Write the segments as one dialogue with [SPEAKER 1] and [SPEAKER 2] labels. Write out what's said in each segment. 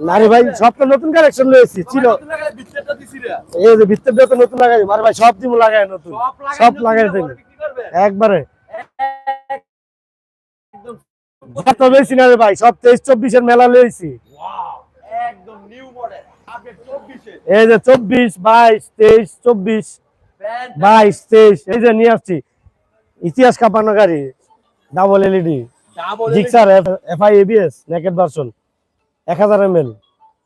[SPEAKER 1] না রে ভাই সব তো নতুন কালেকশন লয়েছি ছিল। এই যে তো নতুন লাগাই মার ভাই সব দিব লাগাই নতুন।
[SPEAKER 2] সব লাগাই
[SPEAKER 1] একবারে। যত বেশি না রে ভাই সব তেইশ চব্বিশের মেলা লয়েছি
[SPEAKER 2] ওয়াও একদম নিউ মডেল আপডেট 24 এর
[SPEAKER 1] এই যে চব্বিশ বাইশ তেইশ চব্বিশ বাইশ তেইশ এই যে নিয়ে আসছি। ইতিহাস কাঁপানো গাড়ি double LED Gixxer FI ABS naked version এক হাজার এম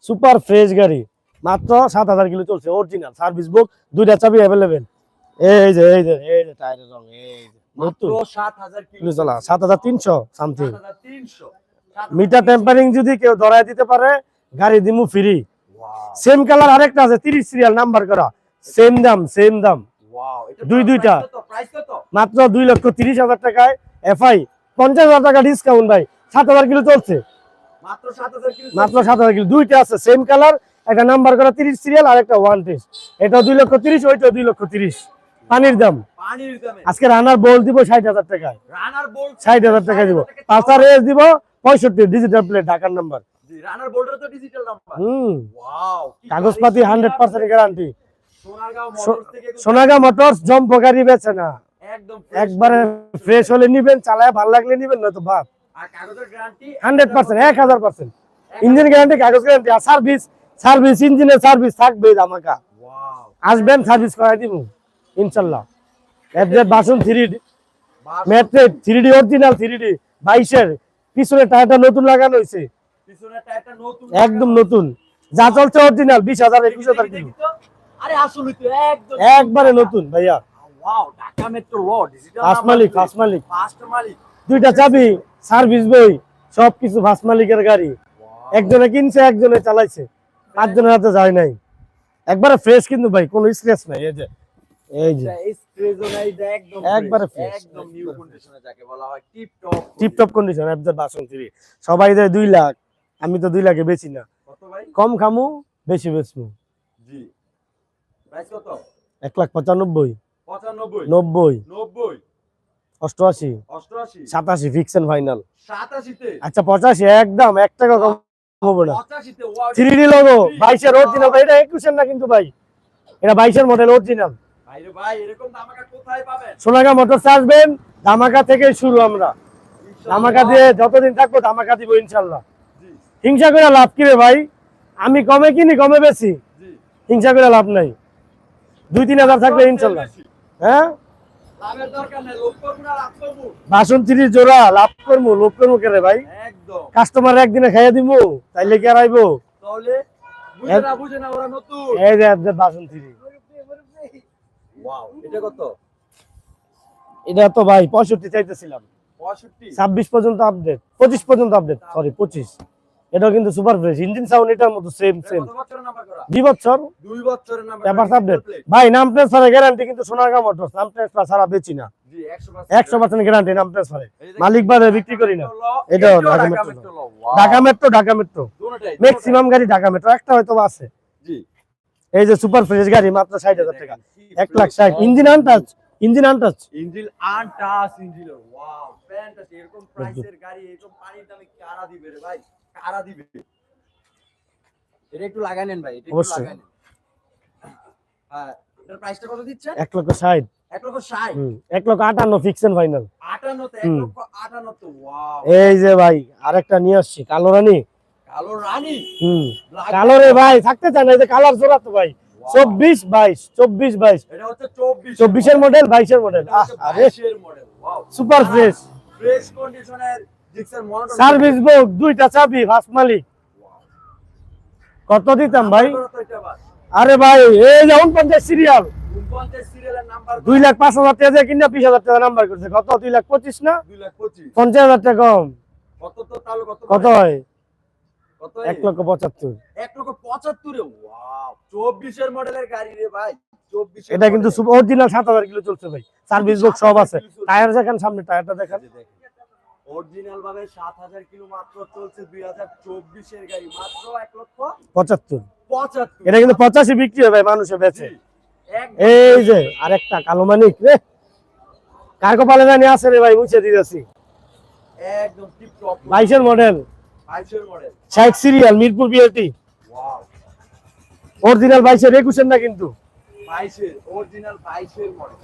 [SPEAKER 1] সুপার ফ্রেশ গাড়ি। মাত্র সাত হাজার কিলো চলছে অরিজিনাল সার্ভিস বুক দুইটা চাবি অ্যাভেলেবেল এই যে এই যে এই যে টায়ারের রং এই যে
[SPEAKER 2] মাত্র
[SPEAKER 1] নতুন
[SPEAKER 2] 7000 কিলো।
[SPEAKER 1] কিলো চলা সাত হাজার তিনশো সামথিং
[SPEAKER 2] 7300
[SPEAKER 1] মিটার টেম্পারিং যদি কেউ ধরায় দিতে পারে গাড়ি দিমু ফ্রি সেম কালার আরেকটা আছে তিরিশ সিরিয়াল নাম্বার করা। সেম দাম সেম দাম। দুই দুইটা। মাত্র দুই লক্ষ তিরিশ হাজার টাকায় এফআই পঞ্চাশ হাজার টাকা ডিসকাউন্ট ভাই। সাত হাজার কিলো চলছে।
[SPEAKER 2] মাত্র 7000 কিলো
[SPEAKER 1] মাত্র সাত হাজার কিলো। দুইটা আছে সেম কালার একটা নাম্বার করা তিরিশ সিরিয়াল আর একটা ওয়ান টেস্ট এটা দুই লক্ষ তিরিশ ওইটা দুই লক্ষ তিরিশ। পানির দাম। আজকে রানার বল দিব ষাট হাজার টাকায়। ষাট হাজার টাকা দিব। পাঁচটা রেস দিব পঁয়ষট্টি ডিজিটাল প্লেট ঢাকার নাম্বার কাগজপাতি hundred percent guarantee Sonaga Motors jump গাড়ি বেছে না। একবারে ফ্রেশ হলে নিবেন চালায় ভালো লাগলে নিবেন না তো
[SPEAKER 2] গ্যারান্টি
[SPEAKER 1] হান্ড্রেড পার্সেন্ট এক হাজার পার্সেন্ট। ইঞ্জিন গ্যারান্টি কাগজ গ্যারান্টি আর সার্ভিস সার্ভিস ইঞ্জিনের সার্ভিস থাকবে আমাকা আসবেন সার্ভিস করাই দিব ইনশাল্লাহ। FZ version three D three D original three D বাইশের। পিছনে টায়ারটা নতুন লাগানো হয়েছে। একদম নতুন। যা চলছে অরিজিনাল বিশ হাজার একুশ হাজার কিলো একবারে নতুন ভাইয়া। ফার্স্ট মালিক ফার্স্ট মালিক।
[SPEAKER 2] ফার্স্ট মালিক।
[SPEAKER 1] দুইটা চাবি সার্ভিস বই সবকিছু ভাস মালিকের গাড়ি। একজনে কিনছে একজনে চালাইছে। পাঁচজনের হাতে যায় নাই। একবারে ফ্রেশ কিন্তু ভাই কোনো স্ক্র্যাচ নাই এই যে। এই
[SPEAKER 2] নাই এটা একদম
[SPEAKER 1] একবারে
[SPEAKER 2] fresh,
[SPEAKER 1] fresh,
[SPEAKER 2] একদম নিউ কন্ডিশনে যাকে বলা হয় tip top
[SPEAKER 1] tiptop condition FZ version সবাই দেয় লাখ আমি তো দুই লাখে বেচি না।
[SPEAKER 2] কত ভাই?
[SPEAKER 1] কম খামু বেশি বেচমু
[SPEAKER 2] জি। প্রাইস কত?
[SPEAKER 1] এক লাখ পঁচানব্বই।
[SPEAKER 2] 95
[SPEAKER 1] নব্বই।
[SPEAKER 2] 90
[SPEAKER 1] অষ্টআশি। সাতাশি ফিক্সেন ফাইনাল আচ্ছা পঁচাশি একদম এক টাকা কম হবে না।
[SPEAKER 2] 85 তে ওয়াও
[SPEAKER 1] থ্রি ডি লোগো বাইশের অরিজিনাল ভাই এটা একুশের না কিন্তু ভাই? এটা বাইশের মডেল অরিজিনাল সোনাগা মোটরস আসবেন ধামাকা থেকে শুরু আমরা। ধামাকা দিয়ে যতদিন থাকব ধামাকা দিব ইনশাল্লাহ। হিংসা করে লাভ কি রে ভাই? আমি কমে কিনি কমে বেশি। হিংসা করে লাভ নাই। দুই তিন হাজার থাকলে ইনশাল্লাহ। হ্যাঁ?
[SPEAKER 2] লাভের দরকার নাই লোক করব না লাভ করব।
[SPEAKER 1] বাসন জোড়া লাভ করব লোক করব কে রে ভাই কাস্টমার একদিনে খাইয়ে দিব তাইলে কি আর আইবো? এই যে
[SPEAKER 2] এটা
[SPEAKER 1] তো ভাই পঁয়ষট্টি চাইতেছিলাম। ছাব্বিশ পর্যন্ত আপডেট পঁচিশ পর্যন্ত আপডেট সরি পঁচিশ। এটাও কিন্তু সুপার ফ্রেশ ইঞ্জিন সাউন্ড এটার মতো সেম সেম দুই বছর?
[SPEAKER 2] দুই বছরের নাম্বার
[SPEAKER 1] পেপার আপডেট ভাই নাম ট্রান্সফারের গ্যারান্টি কিন্তু সোনারগাঁ মোটরস নাম ট্রান্সফার ছাড়া বেচি না। একশো পার্সেন্ট গ্যারান্টি নাম ট্রান্সফারে মালিক বাদে বিক্রি করি না। এটাও Dhaka metro Dhaka metro Dhaka metro maximum গাড়ি ঢাকা মেট্রো একটা হয়তো আছে। এই যে সুপার ফ্রেশ গাড়ি মাত্র ষাট হাজার টাকা। এক লাখ ষাট। Engine untouch engine untouch
[SPEAKER 2] engine untouch engine wow fantasy এরকম প্রাইসের গাড়ি এরকম পানির দামে কারা দিবে রে ভাই? দিবে। এটা একটু লাগাই নেন ভাই এটা একটু লাগাই নেন। হ্যাঁ এটার প্রাইসটা কত দিচ্ছেন?
[SPEAKER 1] লক্ষ ফাইনাল
[SPEAKER 2] ওয়াও
[SPEAKER 1] এই যে ভাই আরেকটা নিয়ে আসছি কালো রানী।
[SPEAKER 2] কালো রানী?
[SPEAKER 1] হুম
[SPEAKER 2] Black
[SPEAKER 1] কালো রে ভাই থাকতে চায় না এই যে কালার জোড়া তো ভাই। চব্বিশ বাইশ চব্বিশ বাইশ। চব্বিশের মডেল বাইশের মডেল সুপার ফ্রেশ
[SPEAKER 2] ফ্রেশ কন্ডিশনের
[SPEAKER 1] সার্ভিস বুক দুইটা চাবি ফার্স্ট মালিক। কত দিতাম ভাই? আরে ভাই এই যে উনপঞ্চাশ সিরিয়াল দুই লাখ পাঁচ হাজার টাকা দিয়ে কিনা বিশ হাজার টাকা নাম্বার করছে। কত? দুই লাখ পঁচিশ না? পঞ্চাশ হাজার টাকা কম।
[SPEAKER 2] কত?
[SPEAKER 1] হয়? এক লক্ষ পঁচাত্তর।
[SPEAKER 2] এক লক্ষ পঁচাত্তরে? চব্বিশের মডেলের গাড়ি রে ভাই। চব্বিশ
[SPEAKER 1] এটা কিন্তু অরিজিনাল সাত হাজার কিলো চলছে ভাই। সার্ভিস বুক সব আছে। টায়ার দেখেন সামনে টায়ারটা দেখেন।
[SPEAKER 2] অরিজিনাল ভাবে সাত হাজার কিলো মাত্র চলছে দুই হাজার চব্বিশের গাড়ি। মাত্র এক লক্ষ
[SPEAKER 1] পঁচাত্তর।
[SPEAKER 2] পঁচাত্তর।
[SPEAKER 1] এটা কিন্তু পঁচাশি বিক্রি হবে ভাই মানুষে বেচে। এই যে আরেকটা কালো মানিক রে। কার্গো পালে জানি আছে রে ভাই মুছে দিতেছি।
[SPEAKER 2] একদম টিপ টপ
[SPEAKER 1] মডেল
[SPEAKER 2] বাইশের মডেল
[SPEAKER 1] ষাট serial Mirpur BLT
[SPEAKER 2] wow
[SPEAKER 1] original বাইশের একুশের না কিন্তু?
[SPEAKER 2] অরিজিনাল মডেল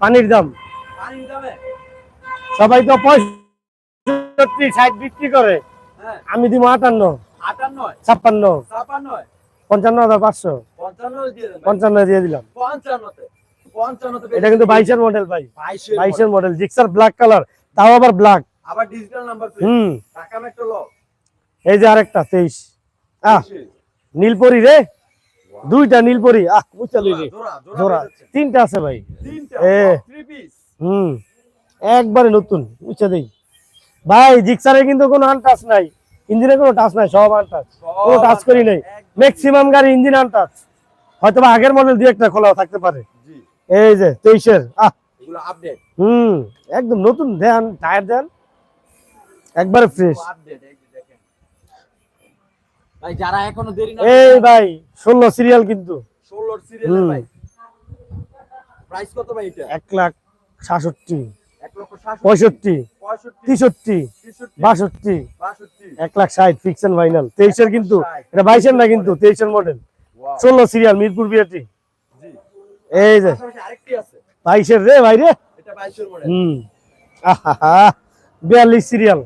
[SPEAKER 1] পানির দাম।
[SPEAKER 2] পানির দামে?
[SPEAKER 1] সবাই তো পঁয়ষট্টি ষাট বিক্রি করে।
[SPEAKER 2] হ্যাঁ।
[SPEAKER 1] আমি দিব আটান্ন।
[SPEAKER 2] আটান্ন।
[SPEAKER 1] ছাপ্পান্ন। পঞ্চান্ন হাজার পাঁচশো।
[SPEAKER 2] পঞ্চান্ন দিয়ে
[SPEAKER 1] দিলাম। এটা কিন্তু বাইশের মডেল ভাই।
[SPEAKER 2] বাইশের
[SPEAKER 1] বাইশের মডেল জিক্সার ব্ল্যাক কালার তাও আবার ব্ল্যাক হুম। এই যে আরেকটা তেইশ। আহ নীলপরি রে? দুইটা নীলপরি। আহ বুঝালি রে।
[SPEAKER 2] জোড়া।
[SPEAKER 1] তিনটা আছে ভাই। হুম। একবারে নতুন বুঝছে দেই। ভাই জিক্সারে কিন্তু কোনো আনটাচ নাই। ইঞ্জিনে কোনো টাচ নাই সব আনটাচ কোনো টাচ করি নাই। ম্যাক্সিমাম গাড়ি ইঞ্জিন আনটাচ হয়তো আগের মডেল দুই একটা খোলা থাকতে পারে। এই যে তেইশের আহ। হুম একদম নতুন দেন টায়ার দেন একবারে ফ্রেশ
[SPEAKER 2] এই ভাই যারা এখনও দেরি না
[SPEAKER 1] এই ভাই সিরিয়াল কিন্তু।
[SPEAKER 2] 16 সিরিয়ালের ভাই। প্রাইস কত ভাই এটা?
[SPEAKER 1] এক লাখ সাতষট্টি।
[SPEAKER 2] 1 লক্ষ 60
[SPEAKER 1] পঁয়ষট্টি
[SPEAKER 2] 65
[SPEAKER 1] তেষট্টি বাষট্টি এক লাখ ষাট ফিক্সেন ফাইনাল তেইশের কিন্তু এটা বাইশের না কিন্তু তেইশের মডেল ষোলো সিরিয়াল মিরপুর এই যে। বাইশের রে ভাই রে।
[SPEAKER 2] এটা 22 এর মডেল
[SPEAKER 1] হুম। আহা বিয়াল্লিশ সিরিয়াল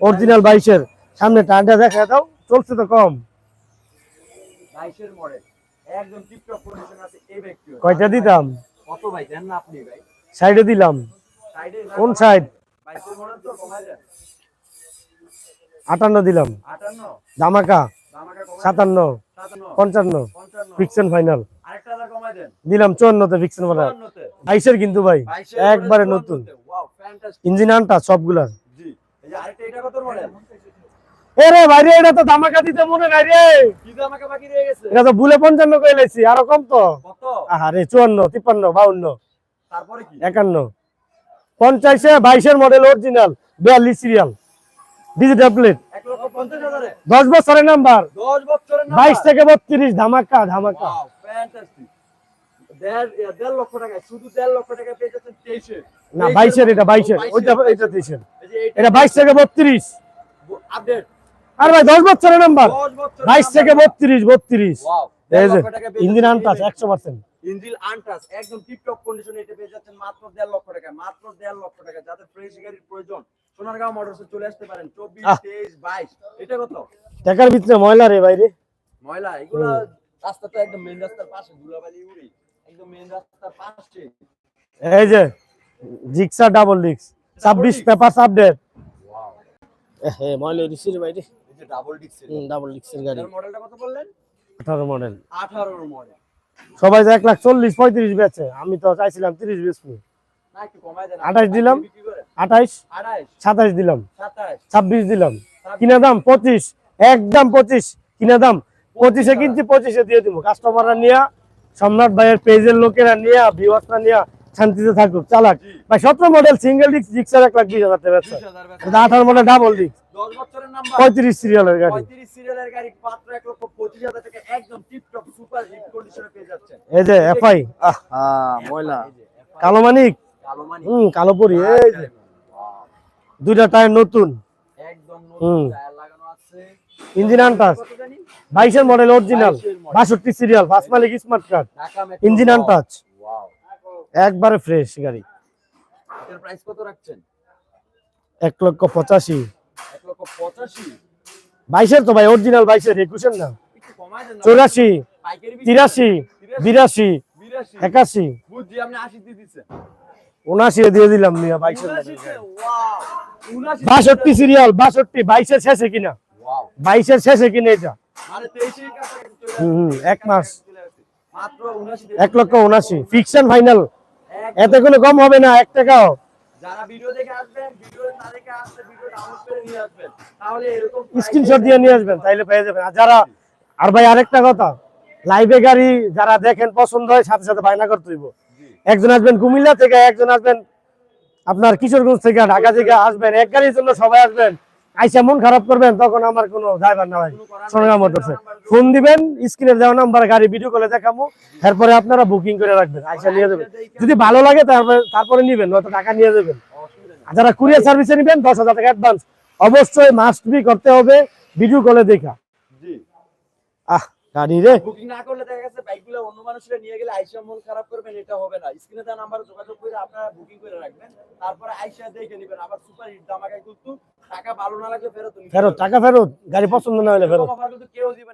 [SPEAKER 1] অরিজিনাল বাইশের। সামনে টানটা দেখা দাও চলছে তো কম।
[SPEAKER 2] 22 এর মডেল একদম টিপটপ কন্ডিশন আছে এই ব্যক্তি
[SPEAKER 1] কয়টা দিতাম?
[SPEAKER 2] কত ভাই দেন না আপনি ভাই।
[SPEAKER 1] সাইডে দিলাম। কোন সাইড
[SPEAKER 2] 22 এর মডেল তো কমাই দেন
[SPEAKER 1] আটান্ন দিলাম।
[SPEAKER 2] দামাকা
[SPEAKER 1] সাতান্ন পঞ্চান্ন
[SPEAKER 2] 55
[SPEAKER 1] ফিক্সেন ফাইনাল দিলাম চুয়ান্নতে ফিক্সেন ফাইনাল
[SPEAKER 2] 54 তে
[SPEAKER 1] বাইশের কিন্তু ভাই একবারে নতুন।
[SPEAKER 2] 54 তে। ওয়াও ফ্যান্টাস্টিক
[SPEAKER 1] ইঞ্জিন আনটা সবগুলার
[SPEAKER 2] যে আরেকটা এটা
[SPEAKER 1] তো ধামাকা দিতে মনে নাই রে। এটা তো ভুলে পঞ্চান্ন আরও কম তো। আহারে চুয়ান্ন তিপ্পান্ন বাউন্ন
[SPEAKER 2] তারপরে
[SPEAKER 1] একান্ন। পঞ্চাশে বাইশের মডেল অরিজিনাল বিয়াল্লিশ সিরিয়াল ডিজিটাল প্লেট দশ বছরের নাম্বার। বাইশ থেকে বত্রিশ ধামাকা ধামাকা। না বাইশের এটা বাইশের। ওইটা এটা তেইশের। এটা বাইশ থেকে বত্রিশ। আর ভাই দশ বছরের নাম্বার বাইশ থেকে বত্রিশ বত্রিশ। ইঞ্জিন একশো পার্সেন্ট
[SPEAKER 2] ইঞ্জিন আনটাস একদম টিপটপ কন্ডিশনে এটা পেয়ে যাচ্ছেন মাত্র দেড় লক্ষ টাকা মাত্র দেড় লক্ষ টাকা। যাদের ফ্রেশ গাড়ির প্রয়োজন সোনারগাঁও মোটরসে চলে আসতে পারেন চব্বিশ তেইশ বাইশ। এটা কত?
[SPEAKER 1] টাকার ভিতরে ময়লা রে বাইরে
[SPEAKER 2] ময়লা এগুলো রাস্তা তো একদম মেন রাস্তার পাশে ধুলাবালি উড়ি একদম মেন রাস্তার পাশে।
[SPEAKER 1] এই যে জিক্সা ডাবল ডিক্স ছাব্বিশ পেপার আপডেট
[SPEAKER 2] ওয়াও
[SPEAKER 1] হ্যাঁ ময়লা রিসির বাইরে
[SPEAKER 2] এই যে ডাবল ডিক্সের
[SPEAKER 1] ডাবল ডিক্সের গাড়ি।
[SPEAKER 2] মডেলটা কত বললেন?
[SPEAKER 1] আঠারো মডেল
[SPEAKER 2] 18 মডেল
[SPEAKER 1] সবাই এক লাখ চল্লিশ, পঁয়ত্রিশ বেচে, আমি তো চাইছিলাম তিরিশ বেচবো 28 দিলাম। আঠাইশ
[SPEAKER 2] 28
[SPEAKER 1] সাতাইশ দিলাম, ছাব্বিশ দিলাম কিনা দাম পঁচিশ, একদম পঁচিশ, কিনা দাম পঁচিশে কিনছি, পঁচিশে দিয়ে দিব কাস্টমাররা নিয়ে, সম্রাট ভাইয়ের পেজের লোকেরা নিয়ে ভিউয়ার্সরা নিয়ে, শান্তিতে থাকুক, চালাক ভাই, সতেরো মডেল সিঙ্গেল ডিস্ক জিক্সার এক লাখ বিশ হাজার টাকা বেচছে
[SPEAKER 2] 20000 বেচা।
[SPEAKER 1] এটা আঠারো মডেল ডাবল ডিস্ক
[SPEAKER 2] 10 বছরের নাম্বার
[SPEAKER 1] পঁয়ত্রিশ সিরিয়ালের গাড়ি।
[SPEAKER 2] 35 সিরিয়ালের গাড়ি মাত্র 1 লক্ষ 25 হাজার টাকা একদম টিপটপ সুপার হিট কন্ডিশনে পেয়ে যাচ্ছেন।
[SPEAKER 1] এই যে এফআই ময়লা। কালো মানিক?
[SPEAKER 2] কালো
[SPEAKER 1] হুম কালো পরি এই যে। দুইটা টায়ার নতুন।
[SPEAKER 2] একদম নতুন টায়ার লাগানো আছে।
[SPEAKER 1] ইঞ্জিন আনটাস বাইশের মডেল অরিজিনাল
[SPEAKER 2] 22 এর model।
[SPEAKER 1] বাষট্টি সিরিয়াল ফার্স্ট মালিক smart card engine untouch
[SPEAKER 2] wow
[SPEAKER 1] একবারে ফ্রেশ গাড়ি।
[SPEAKER 2] প্রাইস কত রাখছেন?
[SPEAKER 1] এক লক্ষ পঁচাশি।
[SPEAKER 2] 1 লক্ষ 85
[SPEAKER 1] বাইশের তো ভাই অরিজিনাল বাইশের একুশের না। চৌরাশি তিরাশি বিরাশি একাশি।
[SPEAKER 2] বুঝছি আপনি 80 দিয়ে
[SPEAKER 1] উনাশি দিয়ে দিলাম নিয়ে বাইশের। বাষট্টি সিরিয়াল বাষট্টি বাইশের শেষে কিনা। বাইশের শেষে কিনা এটা।
[SPEAKER 2] মানে 23 এর কাছাকাছি চলে
[SPEAKER 1] হুম এক মাস।
[SPEAKER 2] চলে আসছে। মাত্র 79 তে
[SPEAKER 1] এক লক্ষ উনাশি। ফিকশন ফাইনাল এতে কোনো কম হবে না এক টাকাও।
[SPEAKER 2] যারা ভিডিও দেখে আসবেন ভিডিও না দেখে আসলে
[SPEAKER 1] স্ক্রিনশট দিয়ে নিয়ে আসবেন তাইলে পেয়ে যাবেন। আর যারা আর ভাই আরেকটা কথা লাইভে গাড়ি যারা দেখেন পছন্দ হয় সাথে সাথে বায়না করতে হইব। একজন আসবেন কুমিল্লা থেকে একজন আসবেন আপনার কিশোরগঞ্জ থেকে ঢাকা থেকে আসবেন। এক গাড়ির জন্য সবাই আসবেন। আইসা মন খারাপ করবেন তখন আমার কোনো ড্রাইভার না ভাই
[SPEAKER 2] করার
[SPEAKER 1] মোটরসে ফোন দিবেন স্ক্রিনে দেওয়া নাম্বার গাড়ি ভিডিও কলে দেখাবো এরপরে আপনারা বুকিং করে রাখবেন। আইসা নিয়ে যাবেন। যদি ভালো লাগে তারপরে তারপরে নিবেন নয়তো টাকা নিয়ে যাবেন। যারা কুরিয়ার সার্ভিসে নিবেন দশ হাজার টাকা অ্যাডভান্স অবশ্যই মাস্ট বি করতে হবে ভিডিও কলে দেখা। আহ গাড়ি রে।
[SPEAKER 2] বুকিং না করলে দেখা গেছে বাইকগুলো অন্য মানুষরা নিয়ে গেলে আইসা মন খারাপ করবেন এটা হবে না। স্ক্রিনে দেওয়া নাম্বারে যোগাযোগ করে আপনারা বুকিং করে রাখবেন। তারপরে আইসা দেখে নেবেন। আবার সুপার হিট দামাকায় কিন্তু টাকা ভালো না লাগলে ফেরত
[SPEAKER 1] ফেরত টাকা ফেরত গাড়ি পছন্দ না হলে ফেরত।
[SPEAKER 2] এরকম offer কিন্তু কেউ দিবে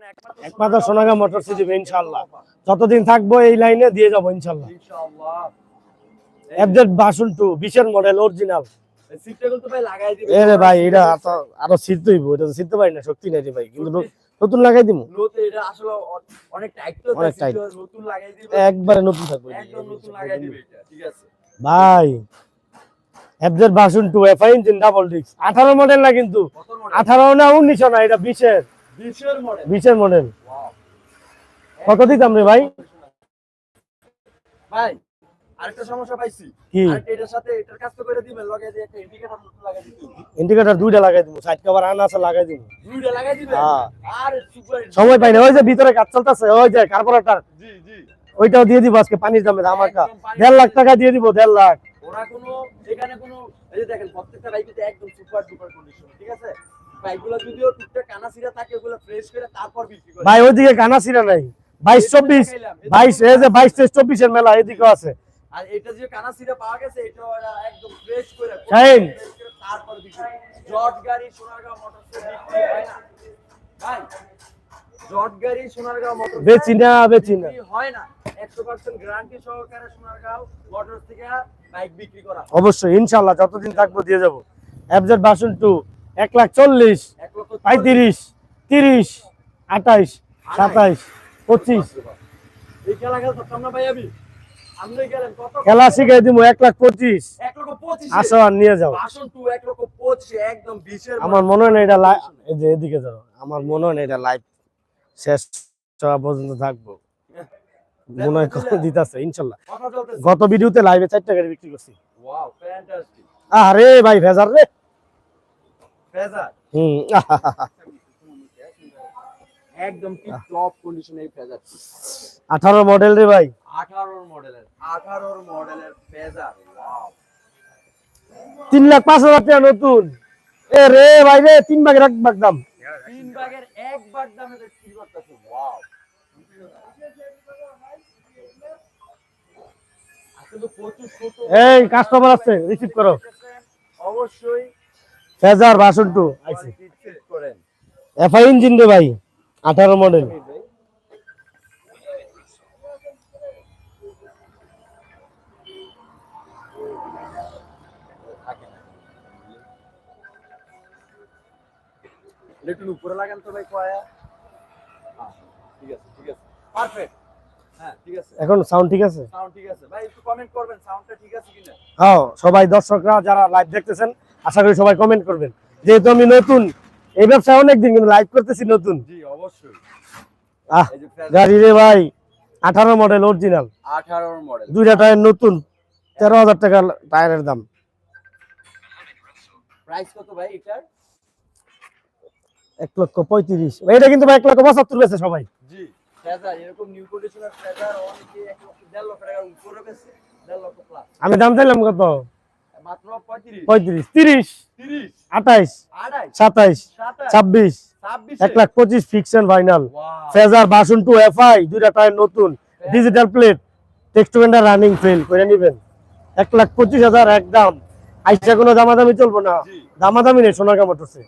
[SPEAKER 2] একমাত্র
[SPEAKER 1] সোনাগা মোটরস দিবে ইনশাআল্লাহ। যতদিন থাকব এই লাইনে দিয়ে যাব ইনশাল্লাহ
[SPEAKER 2] ইনশাআল্লাহ।
[SPEAKER 1] এফজেড বাসন টু বিশের মডেল অরিজিনাল
[SPEAKER 2] এই ভাই
[SPEAKER 1] এটা আরো- হইব এটা তো পারি না শক্তি নাই রে ভাই কিন্তু নতুন লাগাই দিব
[SPEAKER 2] এটা আসলে অনেক টাইট তো
[SPEAKER 1] অনেক
[SPEAKER 2] তাই নতুন লাগাই দিবে।
[SPEAKER 1] একবারে নতুন থাকবে
[SPEAKER 2] একদম নতুন লাগাই দিবে এটা ঠিক আছে।
[SPEAKER 1] ভাই FZ version two FI engine double disc model না কিন্তু
[SPEAKER 2] কত মডেল
[SPEAKER 1] আঠারো না উনিশশো না এটা বিশের
[SPEAKER 2] 20 এর মডেল
[SPEAKER 1] বিশের মডেল কত দিতাম রে ভাই?
[SPEAKER 2] ভাই আরেকটা সমস্যা পাইছি।
[SPEAKER 1] কি?
[SPEAKER 2] এটার সাথে এটার কাজ তো করে দিবেন লগে যে একটা ইন্ডিকেটর লাগাই হবে।
[SPEAKER 1] ইন্ডিকেটর দুইটা লাগাই দিব সাইড কভার আনা আছে লাগাই দিব।
[SPEAKER 2] দুইটা লাগাই দিবেন?
[SPEAKER 1] হ্যাঁ।
[SPEAKER 2] আর সুপার
[SPEAKER 1] সময় পাই না ওই যে ভিতরে কাজ চলতেছে ওই যে কার্বোরেটর
[SPEAKER 2] জি জি।
[SPEAKER 1] ওইটাও দিয়ে দিব আজকে পানির দামে
[SPEAKER 2] একদম পানির
[SPEAKER 1] দেড় লাখ টাকা দিয়ে দিব দেড় লাখ।
[SPEAKER 2] ওরা কোনো এখানে কোনো এই যে দেখেন প্রত্যেকটা বাইকে একদম সুপার ডুপার কন্ডিশন ঠিক আছে? বাইকগুলো যদিও টুকটাক কানা সিরা থাকে ওগুলো ফ্রেশ করে তারপর বিক্রি করে।
[SPEAKER 1] ভাই ওইদিকে ছিঁড়া নাই। বাইশ চব্বিশ বাইশ এই যে বাইশ তেইশ চব্বিশের মেলা এদিকেও আছে।
[SPEAKER 2] আর এটা যে কানা সিরা পাওয়া গেছে এটা একদম ফ্রেশ করে
[SPEAKER 1] শাহিন।
[SPEAKER 2] তারপর করে। জট গাড়ি সোনারগাঁও মোটরসে বিক্রি হয় না। ভাই জট গাড়ি সোনারগাঁও মোটরস
[SPEAKER 1] বেচি না বেচি না।
[SPEAKER 2] হয় না। 100% গ্যারান্টি সহকারে সোনারগাঁও মোটরস থেকে বাইক বিক্রি করা
[SPEAKER 1] অবশ্যই ইনশাল্লাহ যতদিন থাকব দিয়ে যাব। এফজেড বাসন টু এক লাখ চল্লিশ
[SPEAKER 2] এক লক্ষ
[SPEAKER 1] পঁয়ত্রিশ তিরিশ আঠাইশ সাতাইশ পঁচিশ।
[SPEAKER 2] এই খেলা খেলতাম না ভাই আমি
[SPEAKER 1] খেলা শিখাই দিব এক লাখ পঁচিশ।
[SPEAKER 2] এক লক্ষ পঁচিশ।
[SPEAKER 1] আসো আর নিয়ে যাও। আমার মনে হয় না এটা যে এদিকে যাও আমার মনে হয় না এটা লাইভ শেষ হওয়া পর্যন্ত থাকব। মনে হয় দিতেছে ইনশাল্লাহ। গত ভিডিওতে লাইভে চারটা গাড়ি বিক্রি করছি। আরে ভাই ভেজার রে।
[SPEAKER 2] ফেজার
[SPEAKER 1] হুম
[SPEAKER 2] একদম কি টপ কন্ডিশনে এই ফেজার
[SPEAKER 1] আঠারো মডেল রে ভাই।
[SPEAKER 2] 18 মডেলের 18 মডেলের ফেজার ওয়াও
[SPEAKER 1] তিন লাখ পাঁচ হাজার টাকা নতুন। এ রে ভাই রে তিন ভাগের এক ভাগ দাম।
[SPEAKER 2] তিন ভাগের এক ভাগ দামে বিক্রি করতেছে ওয়াও আসলে প্রচুর ছোট
[SPEAKER 1] এই কাস্টমার আছে রিসিভ করো।
[SPEAKER 2] অবশ্যই।
[SPEAKER 1] ফেজার বাসন টু আইছি।
[SPEAKER 2] করেন।
[SPEAKER 1] এফআই ইঞ্জিন রে ভাই। আঠারো মডেল।
[SPEAKER 2] একটু উপরে লাগান তো ভাই কয়া। ঠিক আছে ঠিক আছে। পারফেক্ট হ্যাঁ
[SPEAKER 1] এখন সাউন্ড ঠিক আছে?
[SPEAKER 2] সাউন্ড ঠিক আছে। ভাই একটু কমেন্ট করবেন সাউন্ডটা ঠিক আছে কিনা?
[SPEAKER 1] হ্যাঁ সবাই দর্শকরা যারা লাইভ দেখতেছেন আশা করি সবাই কমেন্ট করবেন। যেহেতু আমি নতুন এই ব্যবসায় অনেকদিন কিন্তু লাইভ করতেছি নতুন। আহ গাড়ি রে ভাই আঠারো মডেল অরিজিনাল
[SPEAKER 2] 18 মডেল
[SPEAKER 1] দুইটা টায়ার নতুন তেরো হাজার টাকা টায়ারের দাম।
[SPEAKER 2] প্রাইস কত ভাই এটার?
[SPEAKER 1] এক লক্ষ পঁয়ত্রিশ। এটা কিন্তু ভাই এক লক্ষ পঁচাত্তর বেছে সবাই।
[SPEAKER 2] জি
[SPEAKER 1] আমি দাম চাইলাম কত?
[SPEAKER 2] মাত্র পঁয়ত্রিশ।
[SPEAKER 1] তিরিশ আঠাইশ সাতাইশ। ছাব্বিশ। এক লাখ পঁচিশ fixed final. Fazer version two FI দুইটা টায়ার নতুন। ডিজিটাল প্লেট টেক্সটুমেন্টার রানিং ফেল করে নিবেন। এক লাখ পঁচিশ হাজার এক দাম। আইসা কোনো দামাদামি চলবো না। দামাদামি নেই সোনার মোটরসে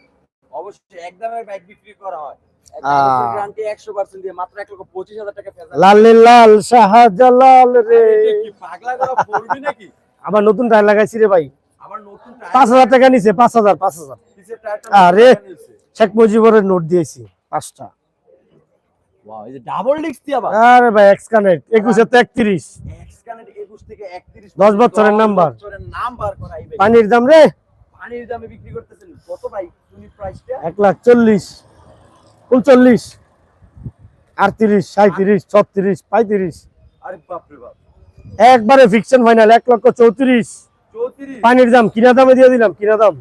[SPEAKER 2] অবশ্যই একদমই বাইক বিক্রি করা হয়।
[SPEAKER 1] আহ।
[SPEAKER 2] গ্যারান্টি একশো পার্সেন্ট দিয়ে মাত্র এক লক্ষ পঁচিশ হাজার টাকা ফেজার
[SPEAKER 1] লাল লাল শাহজালাল রে।
[SPEAKER 2] এটা কি পাগলা করা পড়বি নাকি?
[SPEAKER 1] আবার নতুন টায়ার লাগাইছি রে ভাই। পাঁচ হাজার টাকা নিছে পাঁচ হাজার পাঁচ হাজার। আরে। শেখ মুজিবুরের নোট দিয়েছি পাঁচটা।
[SPEAKER 2] Wow, এই যে ডাবল ডিস্ক দিয়ে আবার?
[SPEAKER 1] আরে ভাই এক্স কানেক্ট একুশে তো একত্রিশ।
[SPEAKER 2] এক্স কানেক্ট 21 থেকে 31
[SPEAKER 1] দশ বছরের নাম্বার।
[SPEAKER 2] বছরের নাম্বার করা এই
[SPEAKER 1] পানির দাম রে?
[SPEAKER 2] পানির দামে বিক্রি করতেছেন। কত ভাই? তুমি প্রাইসটা
[SPEAKER 1] এক লাখ চল্লিশ। উনচল্লিশ। আটত্রিশ সাঁত্রিশ ছত্রিশ পঁয়ত্রিশ।
[SPEAKER 2] আরে বাপ রে বাপ।
[SPEAKER 1] একবারে ফিকশন ফাইনাল এক লক্ষ চৌত্রিশ।
[SPEAKER 2] 34
[SPEAKER 1] পানির দাম কিনা দামে দিয়ে দিলাম কিনা দাম?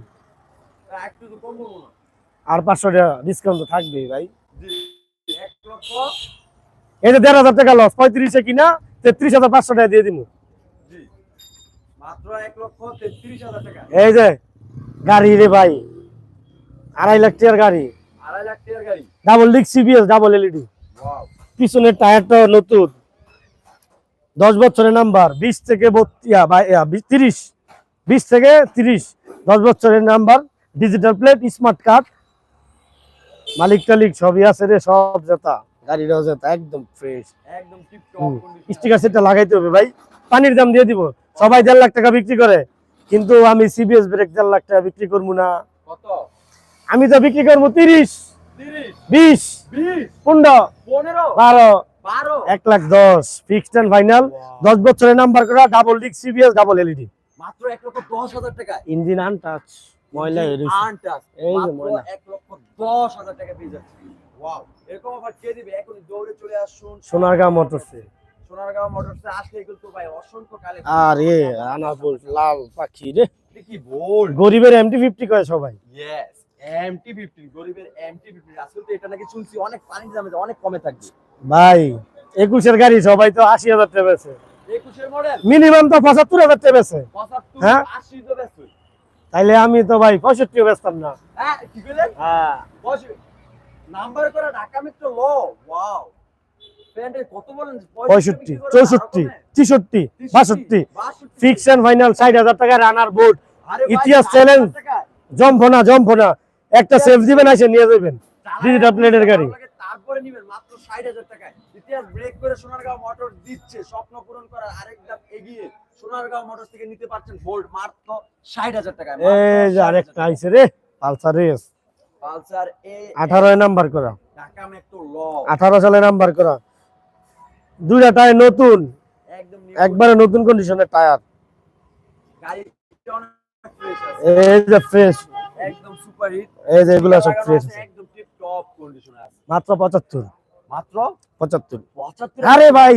[SPEAKER 2] একটু কম না।
[SPEAKER 1] আর পাঁচশো টাকা ডিসকাউন্ট তো থাকবেই ভাই। এই যে দেড় হাজার টাকা লস পঁয়ত্রিশে কিনা তেত্রিশ হাজার পাঁচশো টাকা দিয়ে দিব এই যে গাড়ি রে ভাই আড়াই লাখ টাকার গাড়ি। Double dicky CBS double LED পিছনের টায়ারটা নতুন। দশ বছরের নাম্বার বিশ থেকে তিরিশ। বিশ থেকে তিরিশ। দশ বছরের number digital plate smart card মালিক টালিক সবই আছে রে সব জেতা। গাড়িটাও জেতা একদম ফ্রেশ
[SPEAKER 2] একদম
[SPEAKER 1] স্টিকার সেটটা লাগাইতে হবে ভাই। পানির দাম দিয়ে দিব। সবাই দেড় লাখ টাকা বিক্রি করে। কিন্তু আমি সিবিএস ব্রেক দেড় লাখ টাকা বিক্রি করব না।
[SPEAKER 2] কত?
[SPEAKER 1] আমি তো বিক্রি করব তিরিশ।
[SPEAKER 2] 30
[SPEAKER 1] বিশ।
[SPEAKER 2] 20
[SPEAKER 1] পনেরো।
[SPEAKER 2] 15
[SPEAKER 1] বারো।
[SPEAKER 2] 12
[SPEAKER 1] এক লাখ দশ। ফিক্সড অ্যান্ড ফাইনাল দশ বছরের নাম্বার করা double dicky CBS double LED
[SPEAKER 2] মাত্র 1 লক্ষ 10 হাজার টাকা
[SPEAKER 1] ইঞ্জিন আনটাচ ময়লা এই যে ময়লা।
[SPEAKER 2] 1 লক্ষ 10 হাজার টাকা পেয়ে যাচ্ছে। ওয়াও এরকম আবার কে দিবে? এখন দৌড়ে চলে আসুন।
[SPEAKER 1] সোনারগাঁও মোটরসে
[SPEAKER 2] সোনারগাঁও মোটরসে আসলে কিন্তু ভাই অসংখ্য কালেকশন
[SPEAKER 1] আর এ লাল পাখি রে।
[SPEAKER 2] কি বোল্ড
[SPEAKER 1] গরিবের এমটি ফিফটি করে সবাই?
[SPEAKER 2] ইয়েস এমটি 15 গরিবের এমটি 15 আজকাল তো এটা নাকি শুনছি অনেক দামে অনেক কমে থাকবে।
[SPEAKER 1] ভাই একুশের গাড়ি সবাই তো আশি হাজার টাকা বেছে
[SPEAKER 2] 21 মডেল
[SPEAKER 1] মিনিমাম তো পঁচাত্তর হাজার টাকা বেছে হ্যাঁ?
[SPEAKER 2] 80 তো বেশ
[SPEAKER 1] তাইলে আমি তো ভাই পঁয়ষট্টিও বেচতাম না।
[SPEAKER 2] হ্যাঁ
[SPEAKER 1] হ্যাঁ।
[SPEAKER 2] বস নাম্বার করা ঢাকা মেট্রো ল। ওয়াও প্যান্টের কত বলেন?
[SPEAKER 1] পঁয়ষট্টি চৌষট্টি ছেষট্টি বাষট্টি ফাইনাল ষাট হাজার টাকা রানার বোর্ড ইতিহাস একটা সেফ দিবেন এসে নিয়ে যাবেন plate এর গাড়ি।
[SPEAKER 2] তারপরে নিবেন মাত্র 60000 টাকায়। ইতিহাস ব্রেক করে সোনারগাঁও মোটর দিচ্ছে স্বপ্ন পূরণ করার আরেক ধাপ এগিয়ে সোনারগাঁও মোটরস থেকে নিতে পারছেন বোল্ট মাত্র 60000 টাকায়
[SPEAKER 1] এই যে আরেকটা আইছে রে পালসার রেস
[SPEAKER 2] পালসার এ
[SPEAKER 1] আঠারো নাম্বার করা।
[SPEAKER 2] ঢাকা মেট্রো ল
[SPEAKER 1] আঠারো সালে নাম্বার করা। দুইটা টায়ার নতুন।
[SPEAKER 2] একদম
[SPEAKER 1] একবারে নতুন কন্ডিশনের টায়ার
[SPEAKER 2] গাড়ি
[SPEAKER 1] এই যে ফ্রেশ
[SPEAKER 2] একদম সুপার হিট
[SPEAKER 1] এই যে এগুলো সব ফ্রেশ
[SPEAKER 2] একদম টিপ টপ কন্ডিশনে আছে।
[SPEAKER 1] মাত্র পঁচাত্তর।
[SPEAKER 2] মাত্র
[SPEAKER 1] পঁচাত্তর।
[SPEAKER 2] 75
[SPEAKER 1] আরে ভাই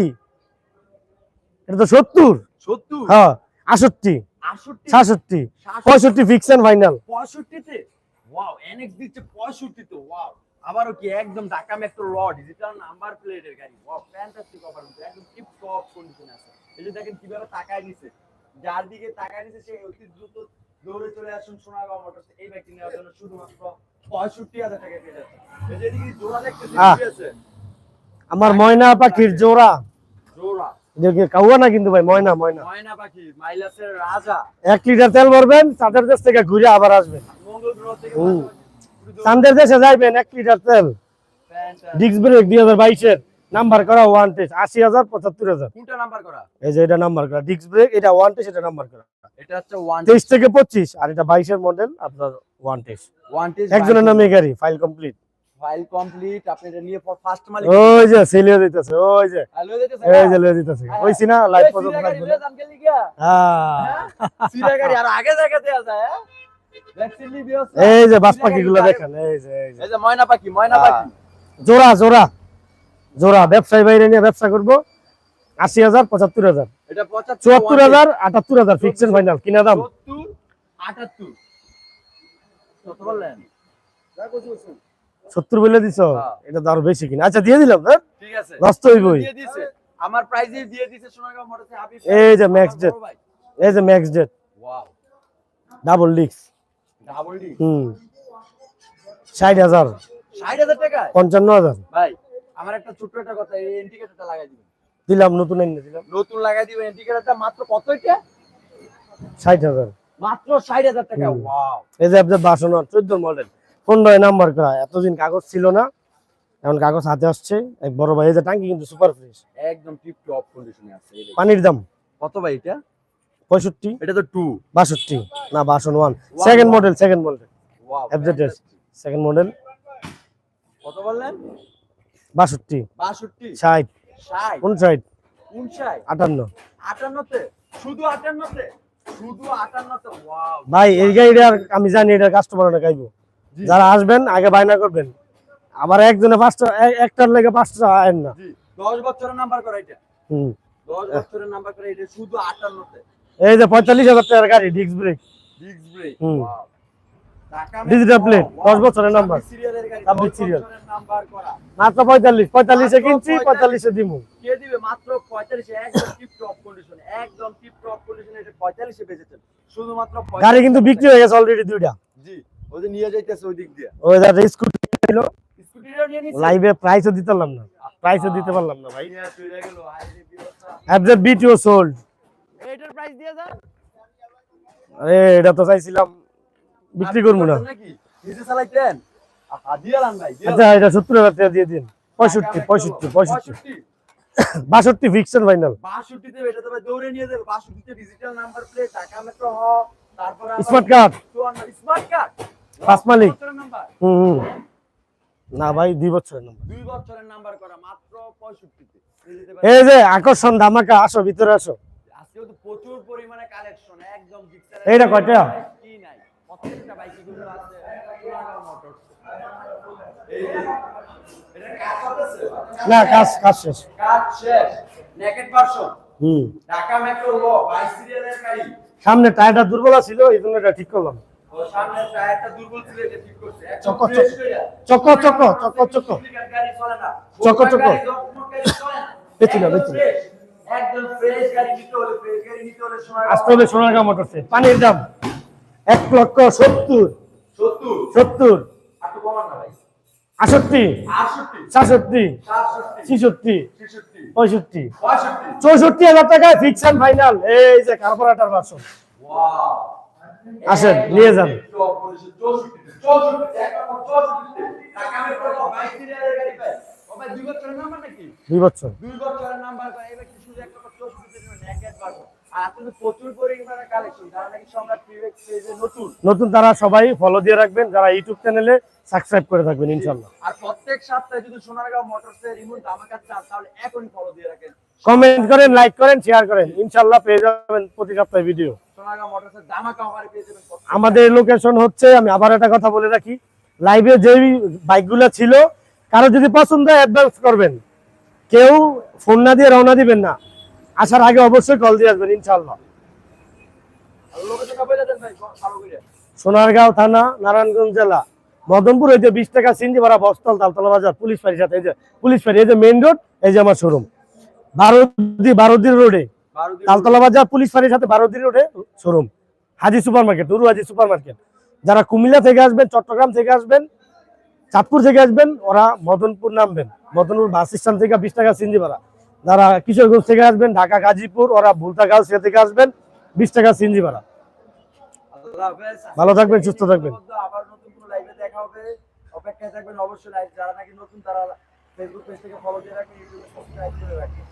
[SPEAKER 1] এটা তো সত্তর।
[SPEAKER 2] 70
[SPEAKER 1] হ্যাঁ আষট্টি
[SPEAKER 2] 68
[SPEAKER 1] সাতষট্টি। পঁয়ষট্টি ফিক্স অ্যান্ড ফাইনাল
[SPEAKER 2] 65 তে ওয়াও এনএক্স দিচ্ছে 65 তে ওয়াও আবারও কি একদম ঢাকা মেট্রো র ডিজিটাল নাম্বার প্লেটের গাড়ি। ওয়াও ফ্যান্টাস্টিক অফার একদম টিপ টপ কন্ডিশনে আছে। এই যে দেখেন কীভাবে তাকায় নিছে। যার দিকে তাকায় নিছে সে অতি দ্রুত দৌড়ে চলে আসুন সোনাগাঁও মোটরস এই নেওয়ার জন্য শুধুমাত্র
[SPEAKER 1] আমার ময়না পাখির জোড়া।
[SPEAKER 2] জোড়া।
[SPEAKER 1] কাউয়া না কিন্তু ভাই ময়না ময়না।
[SPEAKER 2] ময়না পাখি মাইলাসের রাজা।
[SPEAKER 1] এক লিটার তেল ভরবেন চাঁদের দেশ থেকে ঘুরে আবার আসবেন।
[SPEAKER 2] মঙ্গল গ্রহ থেকে
[SPEAKER 1] হুম।
[SPEAKER 2] পাশাপাশি
[SPEAKER 1] চাঁদের দেশে যাইবেন এক লিটার তেল। ডিস্ক ব্রেক দুই হাজার বাইশের নাম্বার করা ওয়ান টেস্ট আশি হাজার পঁচাত্তর হাজার।
[SPEAKER 2] নাম্বার করা?
[SPEAKER 1] এই যে এটা নাম্বার করা ডিস্ক ব্রেক এটা ওয়ান টেস্ট এটা নাম্বার করা।
[SPEAKER 2] এটা হচ্ছে
[SPEAKER 1] তেইশ থেকে পঁচিশ আর এটা বাইশের মডেল আপনার ওয়ান টেস্ট
[SPEAKER 2] ওয়ান টেস্ট
[SPEAKER 1] একজনের নামে গাড়ি ফাইল কমপ্লিট
[SPEAKER 2] ফাইল কমপ্লিট আপনি এটা নিয়ে ফার্স্ট মালিক।
[SPEAKER 1] ওই যে সেলিয়ে দিতেছে ওই যে।
[SPEAKER 2] দিতেছে
[SPEAKER 1] এই যে লিয়ে দিতেছে
[SPEAKER 2] হ্যাঁ।
[SPEAKER 1] ওইছি না লাইভ পর্যন্ত হ্যাঁ।
[SPEAKER 2] সিরা গাড়ি আর আগে জায়গাতে আছে হ্যাঁ?
[SPEAKER 1] এই যে বাস পাখি গুলো দেখেন এই যে এই যে।
[SPEAKER 2] ময়না পাখি ময়না
[SPEAKER 1] হ্যাঁ।
[SPEAKER 2] পাখি।
[SPEAKER 1] জোড়া জোড়া। জোড়া ব্যবসায়ী বাইরে নিয়ে ব্যবসা করব। আশি হাজার পঁচাত্তর হাজার।
[SPEAKER 2] এটা 75
[SPEAKER 1] চুয়াত্তর হাজার আটাত্তর হাজার ফিক্সড ফাইনাল কিনা দাম?
[SPEAKER 2] 70 78 কত বললেন যা কিছু বলছেন।
[SPEAKER 1] সত্তর বলে দিছ?
[SPEAKER 2] হ্যাঁ।
[SPEAKER 1] এটা তো আরও বেশি কিনা। আচ্ছা দিয়ে দিলাম হ্যাঁ?
[SPEAKER 2] ঠিক আছে।
[SPEAKER 1] নষ্ট হইবই।
[SPEAKER 2] আমার প্রাইজে দিয়ে দিছে সোনাগাঁও মোটরসে হাবিব
[SPEAKER 1] এই যে jet। এই যে ম্যাক্স
[SPEAKER 2] ওয়াও
[SPEAKER 1] ডাবল ডিক্স
[SPEAKER 2] ডাবল ডি
[SPEAKER 1] হুম। ষাট হাজার।
[SPEAKER 2] 60000 টাকা
[SPEAKER 1] পঞ্চান্ন হাজার।
[SPEAKER 2] ভাই আমার একটা ছোট্ট একটা কথা এই ইন্ডিকেটরটা লাগাই দিবেন।
[SPEAKER 1] দিলাম নতুন এনে দিলাম।
[SPEAKER 2] নতুন লাগাই দিবেন ইন্ডিকেটরটা মাত্র কত এটা?
[SPEAKER 1] ষাট হাজার।
[SPEAKER 2] মাত্র 60000 টাকা ওয়াও
[SPEAKER 1] এই যে আপনার বাসন চোদ্দ মডেল পনেরো নাম্বার করা এতদিন কাগজ ছিল না এখন কাগজ হাতে আসছে এক বড় ভাই এই যে টাঙ্কি কিন্তু সুপার ফ্রেশ
[SPEAKER 2] একদম টিপ টপ কন্ডিশনে আছে
[SPEAKER 1] পানির দাম?
[SPEAKER 2] কত ভাই এটা?
[SPEAKER 1] পঁয়ষট্টি।
[SPEAKER 2] এটা তো 2
[SPEAKER 1] বাষট্টি। না version one second model second model
[SPEAKER 2] wow
[SPEAKER 1] FZS second model
[SPEAKER 2] কত বললেন?
[SPEAKER 1] বাষট্টি।
[SPEAKER 2] 62
[SPEAKER 1] ষাট।
[SPEAKER 2] 60
[SPEAKER 1] উনষাট।
[SPEAKER 2] 59
[SPEAKER 1] আটান্ন।
[SPEAKER 2] 58 তে শুধু 58 তে শুধু 58 তে ওয়াও
[SPEAKER 1] ভাই এই গাড়িটার আমি জানি এটা কাস্টমার অনেক যারা আসবেন আগে বায়না করবেন। আবার একজনে পাঁচটা একটার লেগে পাঁচটা আয়েন না।
[SPEAKER 2] দশ বছরের নাম্বার করা এটা।
[SPEAKER 1] হুম।
[SPEAKER 2] 10 বছরের নাম্বার করা এটা শুধু 58
[SPEAKER 1] এই যে পঁয়তাল্লিশ হাজার টাকার গাড়ি ডিস্ক ব্রেক
[SPEAKER 2] ডিস্ক ব্রেক
[SPEAKER 1] হুম। Plate,
[SPEAKER 2] wow,
[SPEAKER 1] 10 বছরের নাম্বার।
[SPEAKER 2] সিরিয়ালের গাড়ি
[SPEAKER 1] 26
[SPEAKER 2] 10
[SPEAKER 1] সিরিয়াল।
[SPEAKER 2] নাম্বার করা।
[SPEAKER 1] মাত্র পঁয়তাল্লিশ পঁয়তাল্লিশে কিনছি
[SPEAKER 2] 45
[SPEAKER 1] পঁয়তাল্লিশে
[SPEAKER 2] দিবে? মাত্র 45 এ একদম টিপ টপ কন্ডিশন একদম টিপ টপ কন্ডিশনে এটা 45 এ বেচেছেন। শুধুমাত্র
[SPEAKER 1] গাড়ি কিন্তু বিক্রি হয়ে গেছে অলরেডি দুইটা।
[SPEAKER 2] জি ওই যে নিয়ে যাইতেছে ওই দিক দিয়ে।
[SPEAKER 1] ওই যাতে স্কুটি ছিল লাইভে প্রাইসও দিতে পারলাম না। প্রাইসও দিতে পারলাম না ভাই।
[SPEAKER 2] নিয়ে চলে গেল। হাই রে বিরসা
[SPEAKER 1] অ্যাবজেট বিটিও সোল্ড
[SPEAKER 2] এটার প্রাইস দিয়ে যান।
[SPEAKER 1] আরে এটা তো চাইছিলাম বিক্রি করব না। আচ্ছা এটা সত্তর হাজার টাকা দিয়ে দিন। পঁয়ষট্টি পঁয়ষট্টি পঁয়ষট্টি। বাষট্টি ফিক্সড ফাইনাল স্মার্ট কার্ড পাঁচ মালিক।
[SPEAKER 2] নাম্বার
[SPEAKER 1] হুম হুম। না ভাই দুই বছরের নাম্বার
[SPEAKER 2] দুই বছরের নাম্বার করা মাত্র পঁয়ষট্টিতে।
[SPEAKER 1] এই যে আকর্ষণ ধামাকা আসো ভিতরে আসো।
[SPEAKER 2] আজকেও তো প্রচুর পরিমাণে কালেকশন একদম
[SPEAKER 1] এইটা কয়টা?
[SPEAKER 2] কিন্তু আছে
[SPEAKER 1] না কাজ কাজ শেষ
[SPEAKER 2] কাজ শেষ নেকেট ভার্সন
[SPEAKER 1] হুম
[SPEAKER 2] ঢাকা মেট্রো ল 22 সিরিয়ালের গাড়ি
[SPEAKER 1] সামনে টায়ারটা দুর্বল ছিল এই জন্য এটা ঠিক করলাম
[SPEAKER 2] ও সামনে টায়ারটা দুর্বল ছিল এটা ঠিক করছে
[SPEAKER 1] চক,
[SPEAKER 2] fresh
[SPEAKER 1] চক।
[SPEAKER 2] কইরা।
[SPEAKER 1] চক, চক, চক, চক।
[SPEAKER 2] Duplicate গাড়ি চলে না
[SPEAKER 1] চক, চক।
[SPEAKER 2] গাড়ি, জকমক গাড়ি চলে না।
[SPEAKER 1] বেচি না,
[SPEAKER 2] একদম
[SPEAKER 1] বেচি না।
[SPEAKER 2] fresh, একদম ফ্রেশ গাড়ি নিতে হলে ফ্রেশ গাড়ি নিতে হলে সময়
[SPEAKER 1] আসতে হলে সোনারগাঁ মোটরসে পানির দাম এক লক্ষ সত্তর।
[SPEAKER 2] সত্তর।
[SPEAKER 1] আষট্টি সাতষট্টি। ছিষট্টি। পঁয়ষট্টি। চৌষট্টি হাজার টাকায় ফিক্স অ্যান্ড ফাইনাল এই যে কার্পোরেটার ভার্সন
[SPEAKER 2] ওয়াও।
[SPEAKER 1] আসেন, নিয়ে যান।
[SPEAKER 2] চৌষট্টিতে চৌষট্টিতে এক নম্বর চৌষট্টিতে। ঢাকা মেট্রো ল 22 সিরিয়ালের গাড়ি ভাই ও ভাই দুই বছরের নাম্বার নাকি?
[SPEAKER 1] দুই বছর।
[SPEAKER 2] দুই বছরের নাম্বার নতুন।
[SPEAKER 1] তারা সবাই ফলো দিয়ে রাখবেন যারা ইউটিউব চ্যানেলে সাবস্ক্রাইব করে থাকবেন ইনশাল্লাহ
[SPEAKER 2] আর প্রত্যেক সপ্তাহে যদি সোনারগাঁও মোটরসের রিমোট ধামাকা চান তাহলে এখনই ফলো দিয়ে রাখেন।
[SPEAKER 1] কমেন্ট করেন লাইক করেন শেয়ার করেন ইনশাল্লাহ পেয়ে যাবেন প্রতি সপ্তাহে ভিডিও
[SPEAKER 2] সোনারগাঁও মোটরসের ধামাকা আমার পেয়ে যাবেন
[SPEAKER 1] আমাদের লোকেশন হচ্ছে আমি আবার একটা কথা বলে রাখি লাইভে যেই বাইকগুলো ছিল কারও যদি পছন্দ হয় অ্যাডভান্স করবেন। কেউ ফোন না দিয়ে রওনা দিবেন না। আসার আগে অবশ্যই কল দিয়ে আসবেন ইনশাল্লাহ সোনারগাঁও থানা নারায়ণগঞ্জ জেলা। মদনপুর এই যে বিশ টাকা সিন্দি ভাড়া বস্তাল তালতলা বাজার পুলিশ ফাঁড়ির সাথে এই যে পুলিশ ফাঁড়ি এই যে মেইন রোড এই যে আমার শোরুম বারোদি বারোদি রোডে তালতলা বাজার পুলিশ ফাঁড়ির সাথে বারোদি রোডে showroom Haji super market Nuru Haji super market যারা কুমিল্লা থেকে আসবেন চট্টগ্রাম থেকে আসবেন চাঁদপুর থেকে আসবেন ওরা মদনপুর নামবেন। মদনপুর বাস স্ট্যান্ড থেকে বিশ টাকা সিন্দি ভাড়া। যারা কিশোরগঞ্জ থেকে আসবেন ঢাকা গাজীপুর ওরা ভুলতা সে থেকে আসবেন বিশ টাকা সিনজি ভাড়া। ভালো থাকবেন, সুস্থ থাকবেন।
[SPEAKER 2] আবার নতুন কোনো লাইভে দেখা হবে। অপেক্ষায় থাকবেন অবশ্যই লাইভ যারা নাকি নতুন তারা ফেসবুক পেজ থেকে ফলো দিয়ে রাখেন ইউটিউবে সাবস্ক্রাইব করে রাখেন।